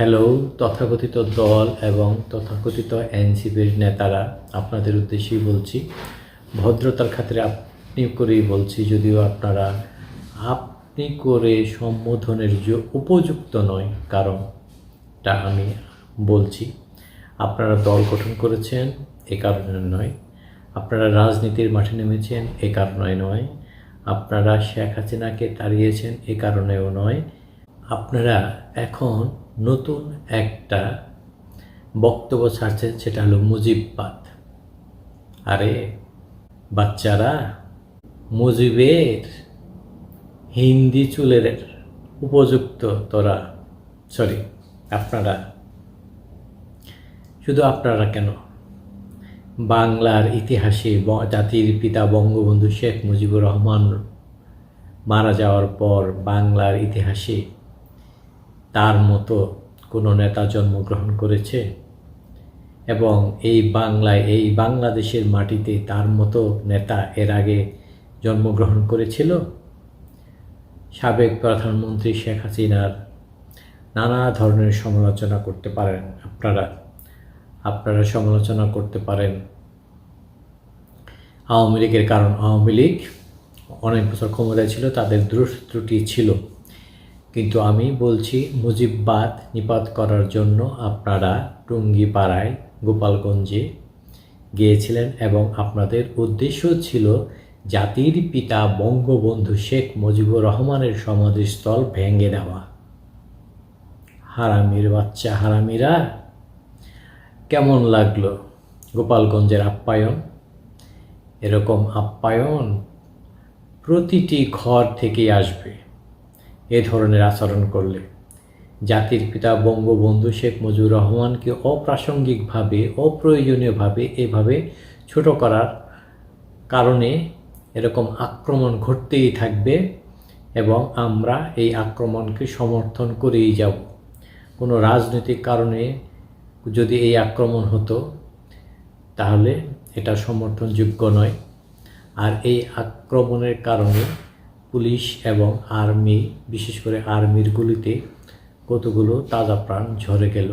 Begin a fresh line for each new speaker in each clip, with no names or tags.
Hello তথাকথিত দল এবং তথাকথিত এনসিপির নেতারা আপনাদের উদ্দেশ্যেই বলছি, ভদ্রতার খাতিরে আপনি করেই বলছি, যদিও আপনারা আপনি করে সম্বোধনের যে উপযুক্ত নয় কারণটা আমি বলছি। আপনারা দল গঠন করেছেন, এ কারণে নয়। আপনারা রাজনীতির মাঠে নেমেছেন, এ কারণে নয়। আপনারা শেখ হাসিনাকে তাড়িয়েছেন, এ কারণেও নয়। আপনারা এখন নতুন একটা বক্তব্য ছাড়ছেন, সেটা হলো মুজিববাদ। আরে, বাচ্চারা, মুজিবের হিন্দি চুলের উপযুক্ত তোরা সরি, আপনারা, শুধু আপনারা কেন? বাংলার ইতিহাসে জাতির পিতা বঙ্গবন্ধু শেখ মুজিবুর রহমান মারা যাওয়ার পর বাংলার ইতিহাসে তার মতো কোনো নেতা জন্মগ্রহণ করেছে এবং এই বাংলায়, এই বাংলাদেশের মাটিতে তার মতো নেতা এর আগে জন্মগ্রহণ করেছিল? সাবেক প্রধানমন্ত্রী শেখ হাসিনার নানা ধরনের সমালোচনা করতে পারেন আপনারা। আপনারা সমালোচনা করতে পারেন। আওয়ামী লীগের কারণ, আওয়ামী লীগ অনেক বছর ক্ষমতায় ছিল, তাদের দোষ ত্রুটি ছিল। কিন্তু আমি বলছি মুজিববাদ নিপাত করার জন্য আপনারা টুঙ্গিপাড়ায় গোপালগঞ্জে গিয়েছিলেন এবং আপনাদের উদ্দেশ্য ছিল জাতির পিতা বঙ্গবন্ধু শেখ মুজিবুর রহমানের সমাধিস্থল ভেঙে দেওয়া। হারামির বাচ্চা হারামিরা, কেমন লাগল গোপালগঞ্জের আপ্যায়ন? এরকম আপ্যায়ন প্রতিটি ঘর থেকেই আসবে। এ ধরনের আচরণ করলে। জাতির পিতা বঙ্গবন্ধু শেখ মুজিবুর রহমানকে অপ্রাসঙ্গিকভাবে, অপ্রয়োজনীয়ভাবে এভাবে ছোট করার কারণে এরকম আক্রমণ ঘটতেই থাকবে এবং আমরা এই আক্রমণকে সমর্থন করেই যাব। কোনো রাজনৈতিক কারণে যদি এই আক্রমণ হতো, তাহলে এটা সমর্থনযোগ্য নয়। আর এই আক্রমণের কারণে পুলিশ এবং আর্মি, বিশেষ করে আর্মির গুলিতে কতগুলো তাজা প্রাণ ঝরে গেল।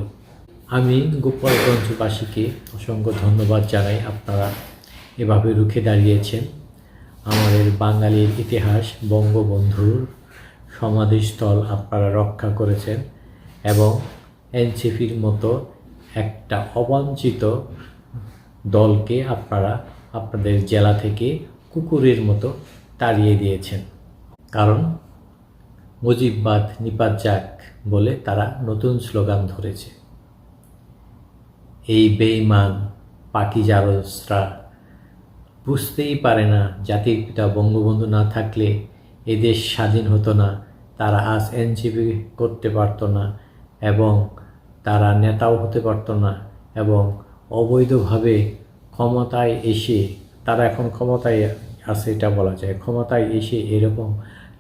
আমি গোপালগঞ্জবাসীকে অসংখ্য ধন্যবাদ জানাই আপনারা এভাবে রুখে দাঁড়িয়েছেন। আমাদের বাঙালির ইতিহাস বঙ্গবন্ধুর সমাধিস্থল আপনারা রক্ষা করেছেন এবং এনসিপির মতো একটা অবাঞ্ছিত দলকে আপনারা আপনাদের জেলা থেকে কুকুরের মতো তাড়িয়ে দিয়েছেন। কারণ মুজিববাদ নিপাত যাক বলে তারা নতুন স্লোগান ধরেছে। এই বেইমান পাকিজারসরা বুঝতেই পারে না জাতির পিতা বঙ্গবন্ধু না থাকলে এ দেশ স্বাধীন হতো না, তারা আজ এনজিপি করতে পারতো না এবং তারা নেতাও হতে পারতো না এবং অবৈধভাবে ক্ষমতায় এসে, তারা এখন ক্ষমতায় আছে এটা বলা যায়, ক্ষমতায় এসে এরকম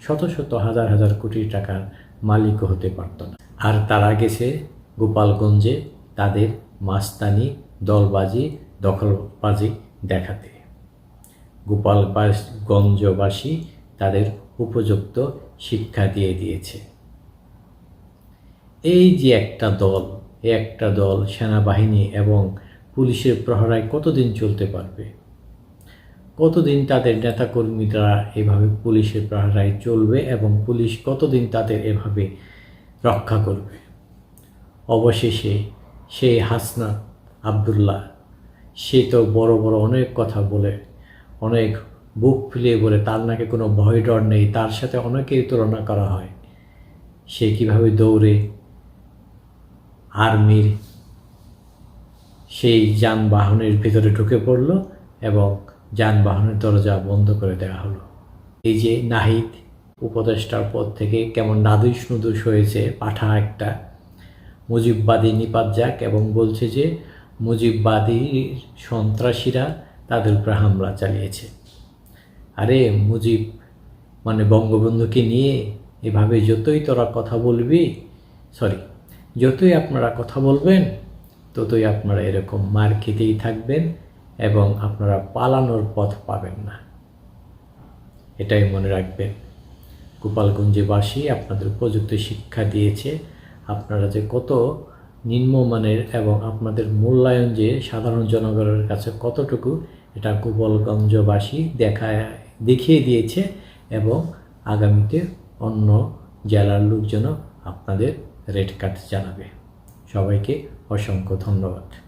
শত শত হাজার হাজার কোটি টাকার মালিকও হতে পারতো না। আর তারা গেছে গোপালগঞ্জে তাদের মাস্তানি, দলবাজি, দখলবাজি দেখাতে। গোপালগঞ্জবাসী তাদের উপযুক্ত শিক্ষা দিয়ে দিয়েছে। এই যে একটা দল একটা দল, সেনাবাহিনী এবং পুলিশের প্রহরায় কতদিন চলতে পারবে? কতদিন তাদের নেতাকর্মীরা এভাবে পুলিশের প্রহরায় চলবে এবং পুলিশ কতদিন তাদের এভাবে রক্ষা করবে? অবশেষে সেই হাসনা আবদুল্লাহ, সে তো বড় বড় অনেক কথা বলে, অনেক বুক ফুলিয়ে বলে, তার নাকি কোনো ভয় ডর নেই, তার সাথে অনেকেই তুলনা করা হয়। সে কীভাবে দৌড়ে আর্মির সেই যানবাহনের ভিতরে ঢুকে পড়ল এবং যানবাহনের দরজা বন্ধ করে দেওয়া হলো। এই যে নাহিদ উপদেষ্টার পদ থেকে কেমন নাদুস নুদুস হয়েছে পাঠা একটা। মুজিববাদী নিপাত যাক এবং বলছে যে মুজিববাদী সন্ত্রাসীরা তাদের উপরে হামলা চালিয়েছে। আরে মুজিব মানে বঙ্গবন্ধুকে নিয়ে এভাবে যতই তোরা কথা বলবি সরি যতই আপনারা কথা বলবেন, ততই আপনারা এরকম মার খেতেই থাকবেন। এবং আপনারা পালানোর পথ পাবেন না। এটাই মনে রাখবেন। গোপালগঞ্জবাসী আপনাদের উপযুক্ত শিক্ষা দিয়েছে। আপনারা যে কত নিম্নমানের এবং আপনাদের মূল্যায়ন যে সাধারণ জনগণের কাছে কতটুকু, এটা গোপালগঞ্জবাসী দেখা দেখিয়ে দিয়েছে এবং আগামীতে অন্য জেলার লোকজনও আপনাদের রেড কার্ড জানাবে। সবাইকে অসংখ্য ধন্যবাদ।